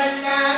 วันนา